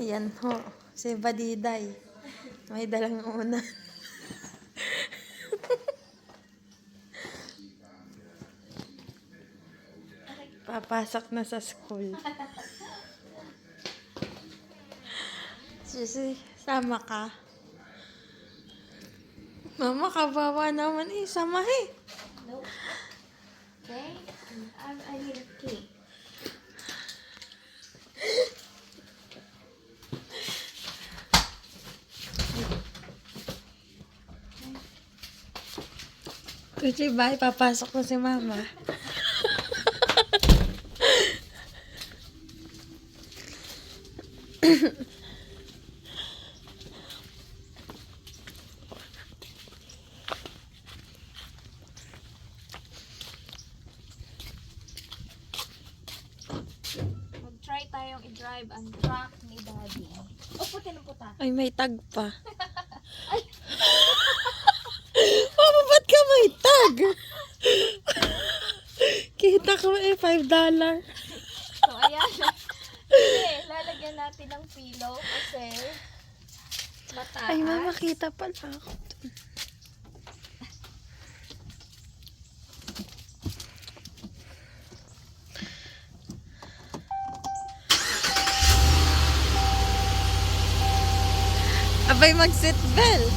Ayan ho, si Badiday. May dalang una. Papasok na sa school. Sisi, sama ka. Mama, kabawa naman eh. Sama eh. Nope. Okay? I, I need a key. Kuchi, bye. Papasok na si mama. Mag-try tayong i-drive ang truck ni Daddy. Oh, puti ng puta. Ay, may tag pa. Mama, ba't ka may tag? Kita ko eh, $5. So, ayan. Hindi, lalagyan natin ng pillow kasi mataas. Ay, mama, kita pala ako. Abay, mag-seatbelt.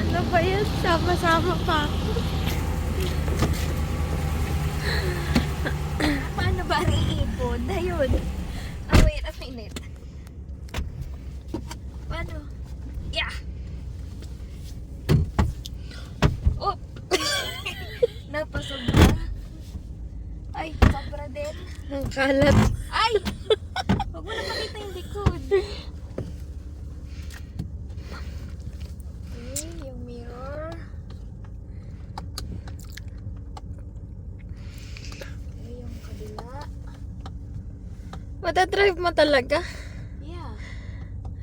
Ano ba yan? Sama-sama pa ako. Paano ba iipon? Ayun. Oh, wait a minute. Paano? Yeah! Oh! Napasobra. Ay, sobra din. Ang kalat. Ay! Huwag mo na pakita yung likod. Okay, yung mirror. Okay, yung kabila. Matadrive mo talaga? Yeah.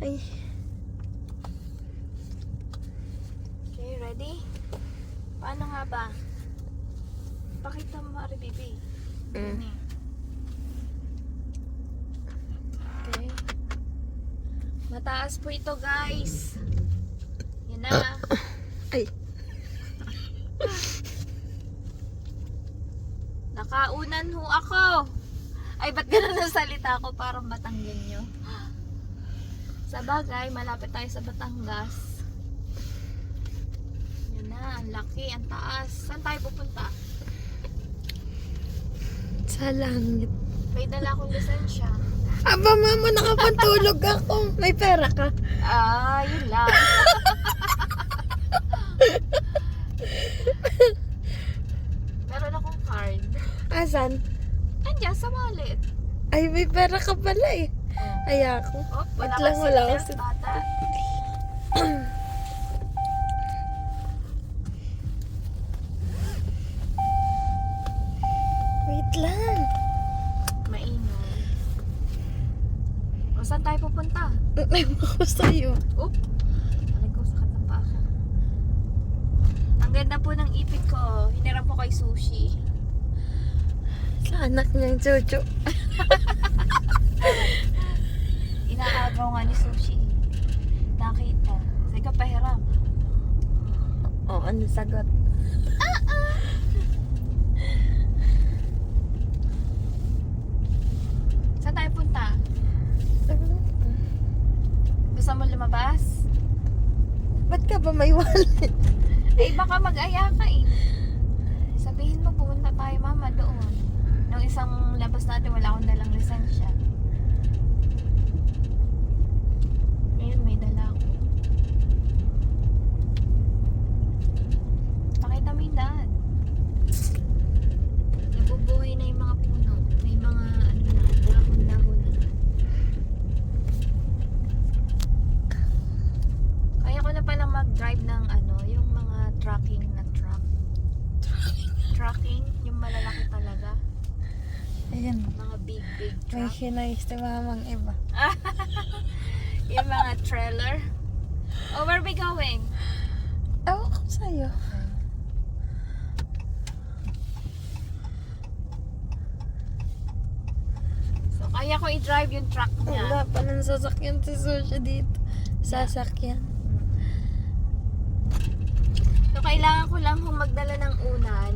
Ay, Okay, ready? Paano nga ba? Pakita mo, Ari Bibi. Mm. Okay. Mataas po ito, guys. Yan na. ay. Nakaunan ho ako. Ay, ba't ganun ang salita ko? Parang Batanggan nyo. Sa bagay, malapit tayo sa Batangas. Yan na, ang laki, ang taas. Saan tayo pupunta? Sa langit. May dala akong lisensya. Aba, mama, nakapantulog ako. May pera ka. Ah, yun lang. Meron akong card. Asan? Andiyan sa wallet. Ay, may pera ka pala eh. Ay, ako. Oh, Wait wala lang, kang wala seatbelt, bata. Wait lang. Maingay. O, saan tayo pupunta? May ako sa'yo. Oop! Aray ko, sakit ang paa ko. Ang ganda po ng ipit ko. Hiniram ko kay Sushi. Sa anak niyang chuchu. Inaagaw nga ni Sushi. Nakita. Sige pahiram. Oo, ano sagot? Saan tayo punta? Gusto mo lumabas? Ba't ka ba may wallet? Eh, baka mag-aya ka eh. Sabihin mo, pupunta tayo mama doon. Isang labas natin, wala akong dalang lisensya. Ngayon, may dala ako. Pakita mo yung daan. Nabubuhay na yung mga puno. May mga ano na, dahon-dahon na. Kaya ko na palang mag-drive ng ano, yung mga trucking na truck. Trucking? Yung malalaki talaga. Ayan. Mga big, big May truck. hinay si mamang iba. yung mga trailer. Oh, where are we going? Ewan ko sa'yo. So, kaya ko i-drive yung truck niya. Wala pa ng sasakyan si Sushi dito. Sasakyan. So, kailangan ko lang hong magdala ng unan.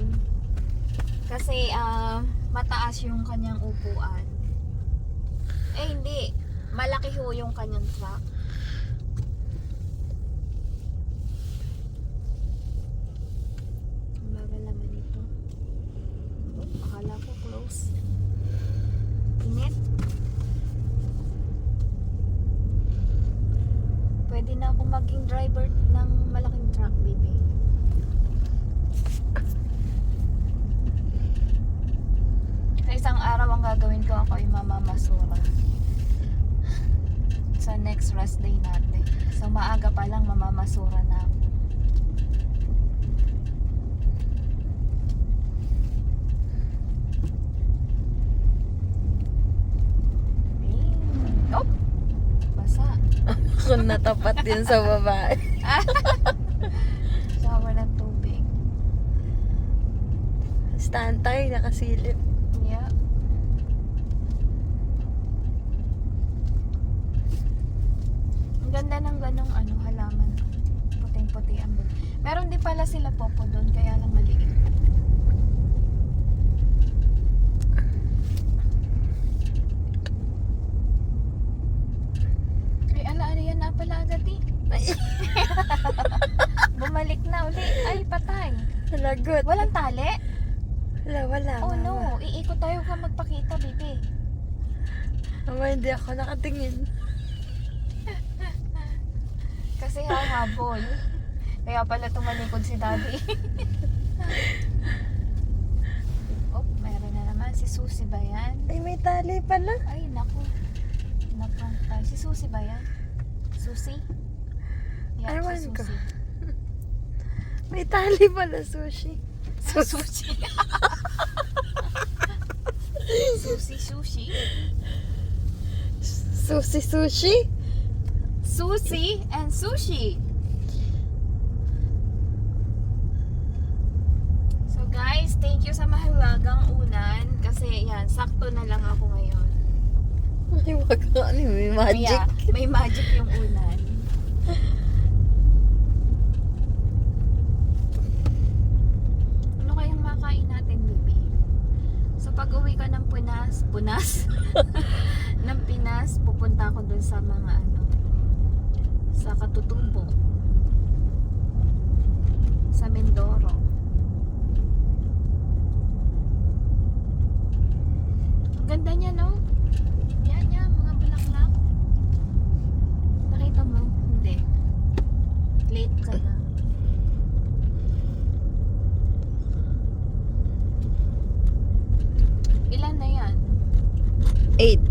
Kasi, ah, mataas yung kanyang upuan. Eh, hindi. Malaki ho yung kanyang truck. Ang bagal naman. Oh, akala ko close. Init. Pwede na ako maging driver ng malaking truck, baby. Sa isang araw ang gagawin ko ako ay mamamasura. Sa next rest day natin. So maaga pa lang mamamasura na ako. Oh! Basa. Kung natapat din sa babae. Shower ng tubig. Stand tayo, nakasilip. Yeah. Ang ganda ng ano, halaman. Puting-puti ang bul- Meron din pala sila popo doon, kaya lang maliit. Ay, ala, ala yan na pala agad eh. Bumalik na uli. Ay, patay. lagot. Walang tali? Wala, wala. Oh mama. no, iikot tayo ka magpakita, baby. Mama, hindi ako nakatingin. Kasi hahabol. Kaya pala tumalikod si daddy. oh, meron na naman. Si Susie ba yan? Ay, may tali pala. Ay, naku. Naku. tayo. Si Susie ba yan? Susie? Yeah, Ewan si ko. Susie. May tali pala, Sushi. Susie. Susie, sushi. Sushi, sushi? Susie and sushi. So guys, thank you sa mahiwagang unan kasi yan, sakto na lang ako ngayon. Ay, wag. Ano, may magic. Kaya, may magic yung unan. Ano kayang makain natin, baby? So pag uwi ka ng Punas, Punas? ng Pinas, pupunta ako dun sa mga ano, sa Katutubo sa Mindoro. Ang ganda niya no? Yan yan mga bulaklak. Nakita mo? Hindi. Late ka na. Ilan na yan? 8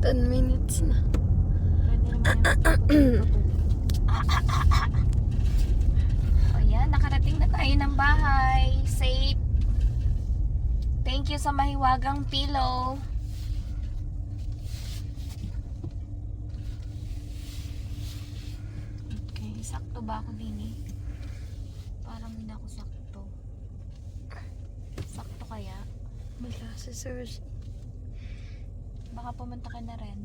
10 minutes na. O yan, nakarating na tayo ng bahay. Safe. Thank you sa mahiwagang pillow. Okay, sakto ba ako din eh? Parang hindi ako sakto. Sakto kaya? Wala si Sir. Baka pumunta ka na rin.